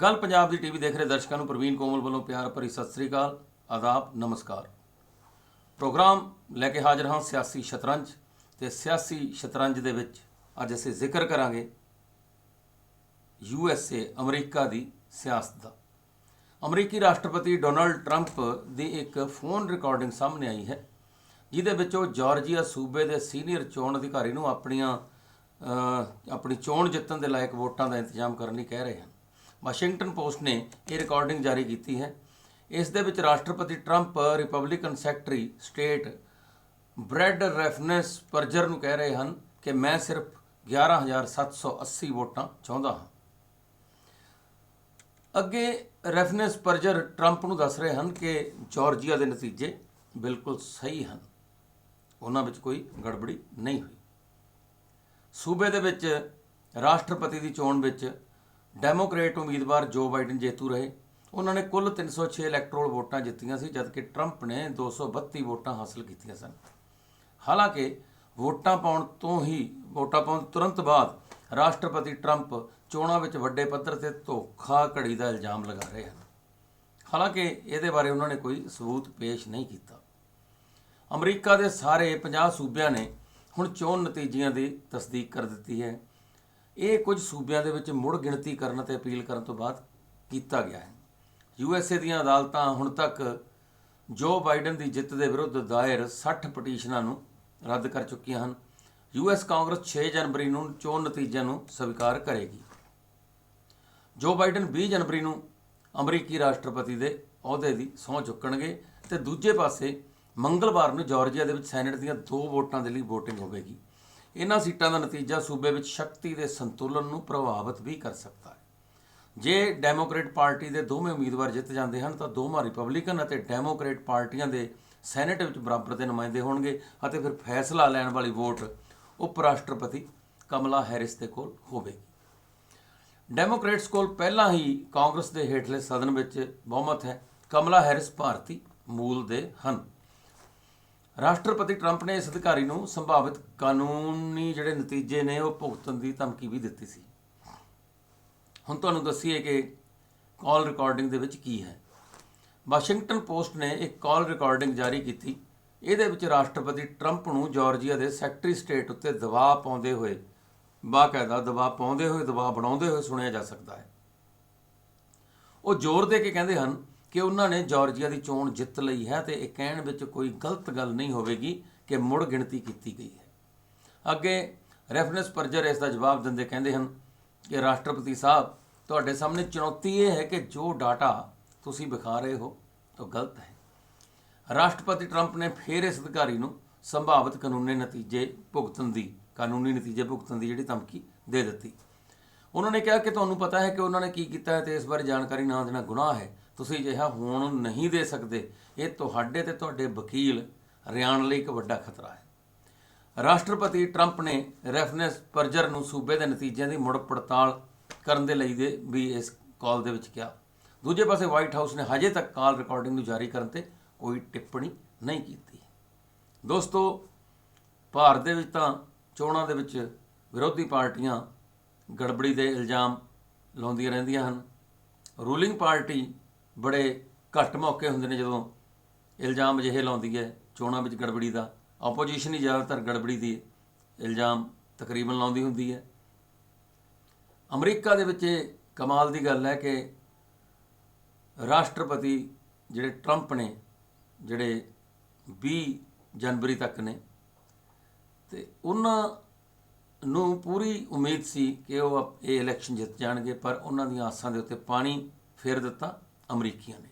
ਗੱਲ ਪੰਜਾਬ ਦੀ ਟੀਵੀ ਦੇਖ ਰਹੇ ਦਰਸ਼ਕਾਂ ਨੂੰ ਪ੍ਰਵੀਨ ਕੋਮਲ ਵੱਲੋਂ ਪਿਆਰ ਭਰੀ ਸਤਿ ਸ੍ਰੀ ਅਕਾਲ, ਆਦਾਬ, ਨਮਸਕਾਰ। ਪ੍ਰੋਗਰਾਮ ਲੈ ਕੇ ਹਾਜ਼ਰ ਹਾਂ ਸਿਆਸੀ ਸ਼ਤਰੰਜ ਤੇ ਸਿਆਸੀ ਸ਼ਤਰੰਜ ਦੇ ਵਿੱਚ ਅੱਜ ਅਸੀਂ ਜ਼ਿਕਰ ਕਰਾਂਗੇ ਯੂ ਐਸ ਏ, ਅਮਰੀਕਾ ਦੀ ਸਿਆਸਤ ਦਾ। ਅਮਰੀਕੀ ਰਾਸ਼ਟਰਪਤੀ ਡੋਨਲਡ ਟਰੰਪ ਦੀ ਇੱਕ ਫੋਨ ਰਿਕਾਰਡਿੰਗ ਸਾਹਮਣੇ ਆਈ ਹੈ, ਜਿਹਦੇ ਵਿੱਚ ਉਹ ਜਾਰਜੀਆ ਸੂਬੇ ਦੇ ਸੀਨੀਅਰ ਚੋਣ ਅਧਿਕਾਰੀ ਨੂੰ ਆਪਣੀਆਂ ਆਪਣੀ ਚੋਣ ਜਿੱਤਣ ਦੇ ਲਾਇਕ ਵੋਟਾਂ ਦਾ ਇੰਤਜ਼ਾਮ ਕਰਨ ਲਈ ਕਹਿ ਰਹੇ ਹਨ। ਵਾਸ਼ਿੰਗਟਨ ਪੋਸਟ ਨੇ ਇਹ ਰਿਕਾਰਡਿੰਗ ਜਾਰੀ ਕੀਤੀ ਹੈ। ਇਸ ਦੇ ਵਿੱਚ ਰਾਸ਼ਟਰਪਤੀ Trump Republican secretary state Brad Raffensperger ਨੂੰ ਕਹਿ ਰਹੇ ਹਨ ਕਿ ਮੈਂ ਸਿਰਫ 11780 ਵੋਟਾਂ ਚਾਹੁੰਦਾ ਹਾਂ। ਅੱਗੇ ਰੈਫਨੈਸ ਪਰਜਰ ਟਰੰਪ ਨੂੰ ਦੱਸ ਰਹੇ ਹਨ ਕਿ ਜਾਰਜੀਆ ਦੇ ਨਤੀਜੇ ਬਿਲਕੁਲ ਸਹੀ ਹਨ। ਉਹਨਾਂ ਵਿੱਚ ਕੋਈ ਗੜਬੜੀ ਨਹੀਂ ਹੋਈ। ਸੂਬੇ ਦੇ ਵਿੱਚ ਰਾਸ਼ਟਰਪਤੀ ਦੀ ਚੋਣ ਵਿੱਚ ਡੈਮੋਕ੍ਰੇਟ ਉਮੀਦਵਾਰ ਜੋ ਬਾਈਡਨ ਜੇਤੂ ਰਹੇ, ਉਹਨਾਂ ਨੇ ਕੁੱਲ 306 ਇਲੈਕਟਰਲ ਵੋਟਾਂ ਜਿੱਤੀਆਂ ਸੀ, ਜਦਕਿ ਟਰੰਪ ਨੇ 232 ਵੋਟਾਂ ਹਾਸਲ ਕੀਤੀਆਂ ਸਨ। ਹਾਲਾਂਕਿ ਵੋਟਾਂ ਪਾਉਣ ਤੋਂ ਹੀ, ਵੋਟਾਂ ਪਾਉਣ ਤੁਰੰਤ ਬਾਅਦ ਰਾਸ਼ਟਰਪਤੀ ਟਰੰਪ ਚੋਣਾਂ ਵਿੱਚ ਵੱਡੇ ਪੱਧਰ ਤੇ ਧੋਖਾ ਘੜੀ ਦਾ ਇਲਜ਼ਾਮ ਲਗਾ ਰਹੇ ਹਨ। ਹਾਲਾਂਕਿ ਇਹਦੇ ਬਾਰੇ ਉਹਨਾਂ ਨੇ ਕੋਈ ਸਬੂਤ ਪੇਸ਼ ਨਹੀਂ ਕੀਤਾ। ਅਮਰੀਕਾ ਦੇ ਸਾਰੇ 50 ਸੂਬਿਆਂ ਨੇ ਹੁਣ ਚੋਣ ਨਤੀਜਿਆਂ ਦੀ ਤਸਦੀਕ ਕਰ ਦਿੱਤੀ ਹੈ। ਇਹ ਕੁਝ ਸੂਬਿਆਂ ਦੇ ਵਿੱਚ ਮੁੜ ਗਿਣਤੀ ਕਰਨ ਅਤੇ ਅਪੀਲ ਕਰਨ ਤੋਂ ਬਾਅਦ ਕੀਤਾ ਗਿਆ ਹੈ। ਯੂ ਐਸ ਏ ਦੀਆਂ ਅਦਾਲਤਾਂ ਹੁਣ ਤੱਕ ਜੋ ਬਾਈਡਨ ਦੀ ਜਿੱਤ ਦੇ ਵਿਰੁੱਧ ਦਾਇਰ 60 ਪਟੀਸ਼ਨਾਂ ਨੂੰ ਰੱਦ ਕਰ ਚੁੱਕੀਆਂ ਹਨ। ਯੂ ਐਸ ਕਾਂਗਰਸ 6 ਜਨਵਰੀ ਨੂੰ ਚੋਣ ਨਤੀਜਿਆਂ ਨੂੰ ਸਵੀਕਾਰ ਕਰੇਗੀ। ਜੋ ਬਾਈਡਨ 20 ਜਨਵਰੀ ਨੂੰ ਅਮਰੀਕੀ ਰਾਸ਼ਟਰਪਤੀ ਦੇ ਅਹੁਦੇ ਦੀ ਸਹੁੰ ਚੁੱਕਣਗੇ ਤੇ ਦੂਜੇ ਪਾਸੇ ਮੰਗਲਵਾਰ ਨੂੰ ਜਾਰਜੀਆ ਦੇ ਵਿੱਚ ਸੈਨੇਟ ਦੀਆਂ ਦੋ ਵੋਟਾਂ ਦੇ ਲਈ VOTING ਹੋਵੇਗੀ। ਇਹਨਾਂ ਸੀਟਾਂ ਦਾ ਨਤੀਜਾ ਸੂਬੇ ਵਿੱਚ ਸ਼ਕਤੀ ਦੇ ਸੰਤੁਲਨ ਨੂੰ ਪ੍ਰਭਾਵਿਤ ਵੀ ਕਰ ਸਕਦਾ ਹੈ। ਜੇ ਡੈਮੋਕ੍ਰੇਟ ਪਾਰਟੀ ਦੇ ਦੋਵੇਂ ਉਮੀਦਵਾਰ ਜਿੱਤ ਜਾਂਦੇ ਹਨ, ਤਾਂ ਦੋਵਾਂ ਰਿਪਬਲਿਕਨ ਅਤੇ ਡੈਮੋਕ੍ਰੇਟ ਪਾਰਟੀਆਂ ਦੇ ਸੈਨੇਟ ਵਿੱਚ ਬਰਾਬਰ ਦੇ ਨੁਮਾਇੰਦੇ ਹੋਣਗੇ ਅਤੇ ਫਿਰ ਫੈਸਲਾ ਲੈਣ ਵਾਲੀ ਵੋਟ ਉਪ ਰਾਸ਼ਟਰਪਤੀ ਕਮਲਾ ਹੈਰਿਸ ਦੇ ਕੋਲ ਹੋਵੇਗੀ। ਡੈਮੋਕ੍ਰੇਟਸ ਕੋਲ ਪਹਿਲਾਂ ਹੀ ਕਾਂਗਰਸ ਦੇ ਹੇਠਲੇ ਸਦਨ ਵਿੱਚ ਬਹੁਮਤ ਹੈ। ਕਮਲਾ ਹੈਰਿਸ ਭਾਰਤੀ ਮੂਲ ਦੇ ਹਨ। ਰਾਸ਼ਟਰਪਤੀ ਟਰੰਪ ਨੇ ਇਸ ਅਧਿਕਾਰੀ ਨੂੰ ਸੰਭਾਵਿਤ ਕਾਨੂੰਨੀ ਜਿਹੜੇ ਨਤੀਜੇ ਨੇ ਉਹ ਭੁਗਤਣ ਦੀ ਧਮਕੀ ਵੀ ਦਿੱਤੀ ਸੀ। ਹੁਣ ਤੁਹਾਨੂੰ ਦੱਸੀਏ ਕਿ ਕਾਲ ਰਿਕਾਰਡਿੰਗ ਦੇ ਵਿੱਚ ਕੀ ਹੈ। ਵਾਸ਼ਿੰਗਟਨ ਪੋਸਟ ਨੇ ਇੱਕ ਕਾਲ ਰਿਕਾਰਡਿੰਗ ਜਾਰੀ ਕੀਤੀ। ਇਹਦੇ ਵਿੱਚ ਰਾਸ਼ਟਰਪਤੀ ਟਰੰਪ ਨੂੰ ਜਾਰਜੀਆ ਦੇ ਸੈਕਟਰੀ ਸਟੇਟ ਉੱਤੇ ਦਬਾਅ ਪਾਉਂਦੇ ਹੋਏ, ਬਾਕਾਇਦਾ ਦਬਾਅ ਪਾਉਂਦੇ ਹੋਏ, ਦਬਾਅ ਬਣਾਉਂਦੇ ਹੋਏ ਸੁਣਿਆ ਜਾ ਸਕਦਾ ਹੈ। ਉਹ ਜ਼ੋਰ ਦੇ ਕੇ ਕਹਿੰਦੇ ਹਨ ਕਿ ਉਹਨਾਂ ਨੇ ਜਾਰਜੀਆ ਦੀ ਚੋਣ ਜਿੱਤ ਲਈ ਹੈ ਤੇ ਇਹ ਕਹਿਣ ਵਿੱਚ ਕੋਈ ਗਲਤ ਗੱਲ ਨਹੀਂ ਹੋਵੇਗੀ ਕਿ ਮੁੜ ਗਿਣਤੀ ਕੀਤੀ ਗਈ ਹੈ। ਅੱਗੇ ਰੈਫਰੈਂਸ ਪਰਜਰ ਇਸ ਦਾ ਜਵਾਬ ਦਿੰਦੇ ਕਹਿੰਦੇ ਹਨ ਕਿ ਰਾਸ਼ਟਰਪਤੀ ਸਾਹਿਬ, ਤੁਹਾਡੇ ਸਾਹਮਣੇ ਚੁਣੌਤੀ ਇਹ ਹੈ ਕਿ ਜੋ ਡਾਟਾ ਤੁਸੀਂ ਵਿਖਾ ਰਹੇ ਹੋ ਉਹ ਗਲਤ ਹੈ। ਰਾਸ਼ਟਰਪਤੀ ਟਰੰਪ ਨੇ ਫਿਰ ਇਸ ਅਧਿਕਾਰੀ ਨੂੰ ਸੰਭਾਵਿਤ ਕਾਨੂੰਨੀ ਨਤੀਜੇ ਭੁਗਤਣ ਦੀ, ਕਾਨੂੰਨੀ ਨਤੀਜੇ ਭੁਗਤਣ ਦੀ ਜਿਹੜੀ ਧਮਕੀ ਦੇ ਦਿੱਤੀ। ਉਹਨਾਂ ਨੇ ਕਿਹਾ ਕਿ ਤੁਹਾਨੂੰ ਪਤਾ ਹੈ ਕਿ ਉਹਨਾਂ ਨੇ ਕੀ ਕੀਤਾ ਹੈ ਤੇ ਇਸ ਬਾਰੇ ਜਾਣਕਾਰੀ ਨਾ ਦੇਣਾ ਗੁਨਾਹ ਹੈ। ਤੁਸੀਂ ਅਜਿਹਾ ਹੋਣ ਨਹੀਂ ਦੇ ਸਕਦੇ। ਇਹ ਤੁਹਾਡੇ ਤੇ ਤੁਹਾਡੇ ਵਕੀਲ ਰਿਆਣ ਲਈ ਇੱਕ ਵੱਡਾ ਖਤਰਾ ਹੈ। ਰਾਸ਼ਟਰਪਤੀ ਟਰੰਪ ਨੇ ਰੈਫਰੈਂਸ ਪਰਜਰ ਨੂੰ ਸੂਬੇ ਦੇ ਨਤੀਜਿਆਂ ਦੀ ਮੁੜ ਪੜਤਾਲ ਕਰਨ ਦੇ ਲਈ ਦੇ ਵੀ ਇਸ ਕਾਲ ਦੇ ਵਿੱਚ ਕਿਹਾ। ਦੂਜੇ ਪਾਸੇ ਵਾਈਟ ਹਾਊਸ ਨੇ ਹਜੇ ਤੱਕ ਕਾਲ ਰਿਕਾਰਡਿੰਗ ਨੂੰ ਜਾਰੀ ਕਰਨ ਤੇ ਕੋਈ ਟਿੱਪਣੀ ਨਹੀਂ ਕੀਤੀ। ਦੋਸਤੋ, ਭਾਰਤ ਦੇ ਵਿੱਚ ਤਾਂ ਚੋਣਾਂ ਦੇ ਵਿੱਚ ਵਿਰੋਧੀ ਪਾਰਟੀਆਂ ਗੜਬੜੀ ਦੇ ਇਲਜ਼ਾਮ ਲਾਉਂਦੀਆਂ ਰਹਿੰਦੀਆਂ ਹਨ। ਰੂਲਿੰਗ ਪਾਰਟੀ ਬੜੇ ਘੱਟ ਮੌਕੇ ਹੁੰਦੇ ਨੇ ਜਦੋਂ ਇਲਜ਼ਾਮ ਅਜਿਹੇ ਲਾਉਂਦੀ ਹੈ, ਚੋਣਾਂ ਵਿੱਚ ਗੜਬੜੀ ਦਾ ਆਪੋਜੀਸ਼ਨ ਹੀ ਜ਼ਿਆਦਾਤਰ ਗੜਬੜੀ ਦੀ ਇਲਜ਼ਾਮ ਤਕਰੀਬਨ ਲਾਉਂਦੀ ਹੁੰਦੀ ਹੈ। ਅਮਰੀਕਾ ਦੇ ਵਿੱਚ ਇਹ ਕਮਾਲ ਦੀ ਗੱਲ ਹੈ ਕਿ ਰਾਸ਼ਟਰਪਤੀ ਜਿਹੜੇ ਟਰੰਪ ਨੇ, ਜਿਹੜੇ 20 ਜਨਵਰੀ ਤੱਕ ਨੇ, ਤੇ ਉਹਨਾਂ ਨੂੰ ਪੂਰੀ ਉਮੀਦ ਸੀ ਕਿ ਉਹ ਅਪ- ਇਹ ਇਲੈਕਸ਼ਨ ਜਿੱਤ ਜਾਣਗੇ, ਪਰ ਉਹਨਾਂ ਦੀਆਂ ਆਸਾਂ ਦੇ ਉੱਤੇ ਪਾਣੀ ਫੇਰ ਦਿੱਤਾ। ਅਮਰੀਕੀਆਂ ਨੇ।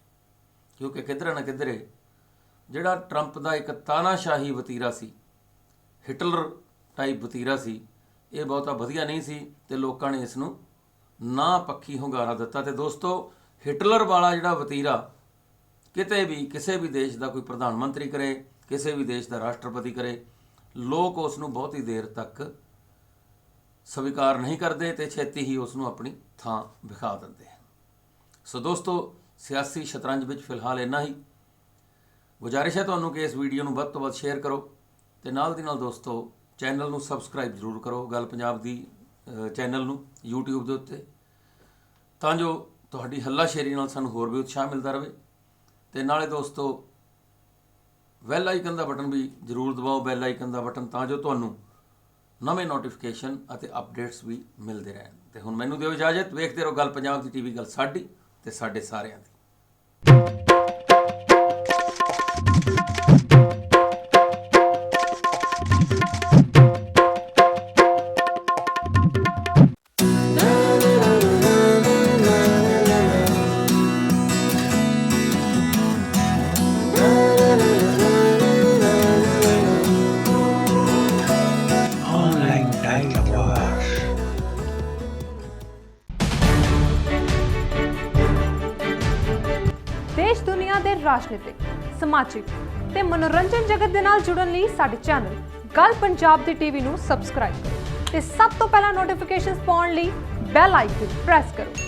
ਕਿਉਂਕਿ ਕਿਧਰੇ ਨਾ ਕਿਧਰੇ ਜਿਹੜਾ ਟਰੰਪ ਦਾ ਇੱਕ ਤਾਨਾਸ਼ਾਹੀ ਵਤੀਰਾ ਸੀ, ਹਿਟਲਰ ਟਾਈਪ ਵਤੀਰਾ ਸੀ, ਇਹ ਬਹੁਤਾ ਵਧੀਆ ਨਹੀਂ ਸੀ ਤੇ ਲੋਕਾਂ ਨੇ ਇਸ ਨੂੰ ਨਾ ਪੱਖੀ ਹੁੰਗਾਰਾ ਦਿੱਤਾ। ਤੇ ਦੋਸਤੋ, ਹਿਟਲਰ ਵਾਲਾ ਜਿਹੜਾ ਵਤੀਰਾ ਕਿਤੇ ਵੀ, ਕਿਸੇ ਵੀ ਦੇਸ਼ ਦਾ ਕੋਈ ਪ੍ਰਧਾਨ ਮੰਤਰੀ ਕਰੇ, ਕਿਸੇ ਵੀ ਦੇਸ਼ ਦਾ ਰਾਸ਼ਟਰਪਤੀ ਕਰੇ, ਲੋਕ ਉਸ ਨੂੰ ਬਹੁਤੀ ਦੇਰ ਤੱਕ ਸਵੀਕਾਰ ਨਹੀਂ ਕਰਦੇ ਤੇ ਛੇਤੀ ਹੀ ਉਸ ਨੂੰ ਆਪਣੀ ਥਾਂ ਵਿਖਾ ਦਿੰਦੇ ਹਨ। ਸੋ ਦੋਸਤੋ ਸਿਆਸੀ ਸ਼ਤਰੰਜ ਵਿੱਚ ਫਿਲਹਾਲ ਇੰਨਾ ਹੀ। ਗੁਜ਼ਾਰਿਸ਼ ਹੈ ਤੁਹਾਨੂੰ ਕਿ ਇਸ ਵੀਡੀਓ ਨੂੰ ਵੱਧ ਤੋਂ ਵੱਧ ਸ਼ੇਅਰ ਕਰੋ ਤੇ ਨਾਲ ਦੀ ਨਾਲ ਦੋਸਤੋ, ਚੈਨਲ ਨੂੰ ਸਬਸਕ੍ਰਾਈਬ ਜ਼ਰੂਰ ਕਰੋ ਗੱਲ ਪੰਜਾਬ ਦੀ ਚੈਨਲ ਨੂੰ, YouTube ਦੇ ਉੱਤੇ। ਤਾਂ ਜੋ ਤੁਹਾਡੀ ਹੱਲਾਸ਼ੇਰੀ ਨਾਲ ਸਾਨੂੰ ਹੋਰ ਵੀ ਉਤਸ਼ਾਹ ਮਿਲਦਾ ਰਹੇ। ਤੇ ਨਾਲੇ ਦੋਸਤੋ, ਬੈਲ ਆਈਕਨ ਦਾ ਬਟਨ ਵੀ ਜ਼ਰੂਰ ਦਬਾਓ, ਬੈਲ ਆਈਕਨ ਦਾ ਬਟਨ ਤਾਂ ਜੋ ਤੁਹਾਨੂੰ ਨਵੇਂ ਨੋਟੀਫਿਕੇਸ਼ਨ ਅਤੇ ਅਪਡੇਟਸ ਵੀ ਮਿਲਦੇ ਰਹਿਣ। ਤੇ ਹੁਣ ਮੈਨੂੰ ਦਿਓ ਇਜਾਜ਼ਤ, ਵੇਖਦੇ ਰਹੋ ਗੱਲ ਪੰਜਾਬ ਦੀ ਟੀਵੀ ਗੱਲ ਸਾਡੀ। ਤੇ ਸਾਡੇ ਸਾਰਿਆਂ ਦੀ। ਰਾਜਨੀਤਿਕ, ਸਮਾਜਿਕ ਤੇ ਮਨੋਰੰਜਨ ਜਗਤ ਦੇ ਨਾਲ ਜੁੜਨ ਲਈ ਸਾਡੇ ਚੈਨਲ ਗੱਲ ਪੰਜਾਬ ਦੀ ਟੀਵੀ ਨੂੰ ਸਬਸਕ੍ਰਾਈਬ ਕਰੋ ਤੇ ਸਭ ਤੋਂ ਪਹਿਲਾਂ ਨੋਟੀਫਿਕੇਸ਼ਨਸ ਪਾਉਣ ਲਈ ਬੈਲ ਆਈਕਨ ਪ੍ਰੈਸ ਕਰੋ।